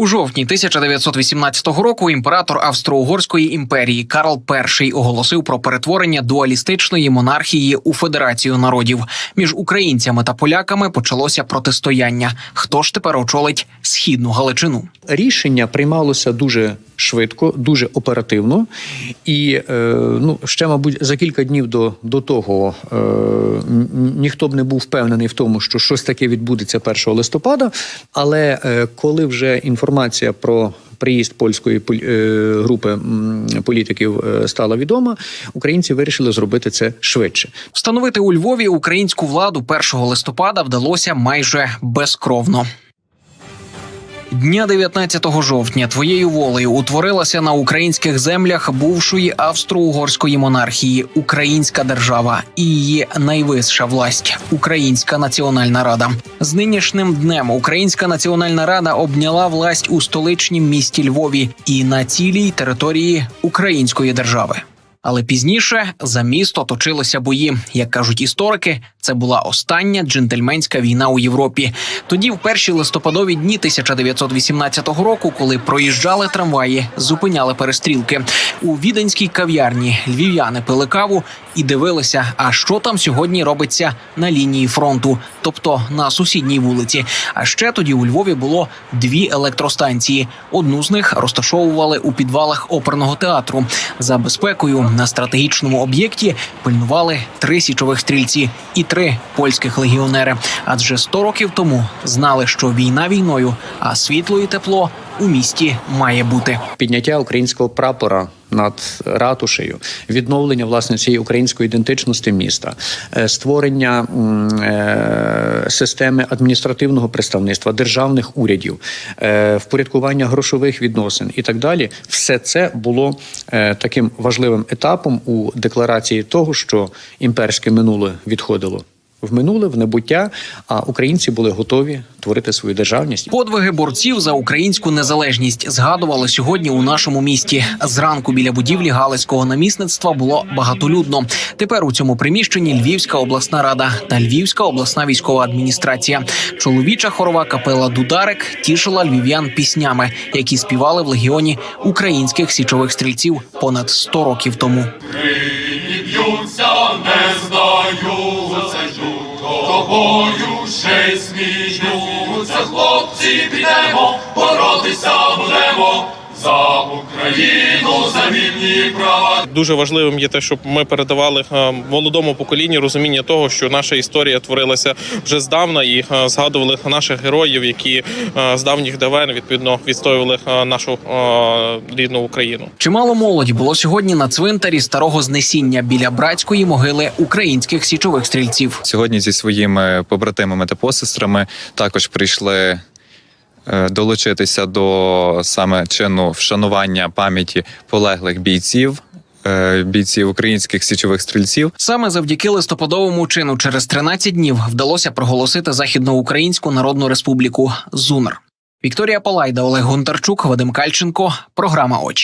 У жовтні 1918 року імператор Австро-Угорської імперії Карл І оголосив про перетворення дуалістичної монархії у федерацію народів. Між українцями та поляками почалося протистояння. Хто ж тепер очолить східну Галичину? Рішення приймалося дуже швидко, дуже оперативно, і е, ну ще, мабуть, за кілька днів до, до того е, ніхто б не був впевнений в тому, що щось таке відбудеться 1 листопада. Але е, коли вже інформація про приїзд польської е, групи політиків е, стала відома, українці вирішили зробити це швидше. Встановити у Львові українську владу 1 листопада вдалося майже безкровно. Дня 19 жовтня твоєю волею утворилася на українських землях бувшої австро-угорської монархії Українська держава і її найвища власть Українська національна рада. З нинішнім днем Українська національна рада обняла власть у столичнім місті Львові і на цілій території Української держави. Але пізніше за місто точилися бої. Як кажуть історики, це була остання джентльменська війна у Європі. Тоді, в перші листопадові дні 1918 року, коли проїжджали трамваї, зупиняли перестрілки у віденській кав'ярні. Львів'яни пили каву і дивилися, а що там сьогодні робиться на лінії фронту, тобто на сусідній вулиці. А ще тоді у Львові було дві електростанції. Одну з них розташовували у підвалах оперного театру. За безпекою на стратегічному об'єкті пильнували три січових стрільці і три польських легіонери. Адже 100 років тому знали, що війна війною, а світло і тепло у місті має бути. підняття українського прапора над ратушею, відновлення власне цієї української ідентичності міста, е, створення е, системи адміністративного представництва, державних урядів, е, впорядкування грошових відносин і так далі. Все це було таким важливим етапом у декларації того, що імперське минуле відходило. В минуле, в небуття, а українці були готові творити свою державність. Подвиги борців за українську незалежність згадували сьогодні у нашому місті. Зранку біля будівлі Галицького намісництва було багатолюдно. Тепер у цьому приміщенні Львівська обласна рада та Львівська обласна військова адміністрація. Чоловіча хорова капела Дударик тішила львів'ян піснями, які співали в легіоні українських січових стрільців понад 100 років тому. Б'ються, не жду, до бою ще й сміються, хлопці, підемо, боротися будемо за Україну, за вільні права. Дуже важливим є те, щоб ми передавали е, молодому поколінню розуміння того, що наша історія творилася вже здавна, і е, згадували наших героїв, які е, з давніх давен відповідно відстоювали нашу рідну Україну. Чимало молоді було сьогодні на цвинтарі старого знесіння біля братської могили українських січових стрільців. Сьогодні зі своїми побратимами та посестрами також прийшли долучитися до саме чину вшанування пам'яті полеглих бійців, е, бійців українських січових стрільців. Саме завдяки листопадовому чину через 13 днів вдалося проголосити Західноукраїнську Народну Республіку ЗУНР. Вікторія Палайда, Олег Гонтарчук, Вадим Кальченко. Програма Очі.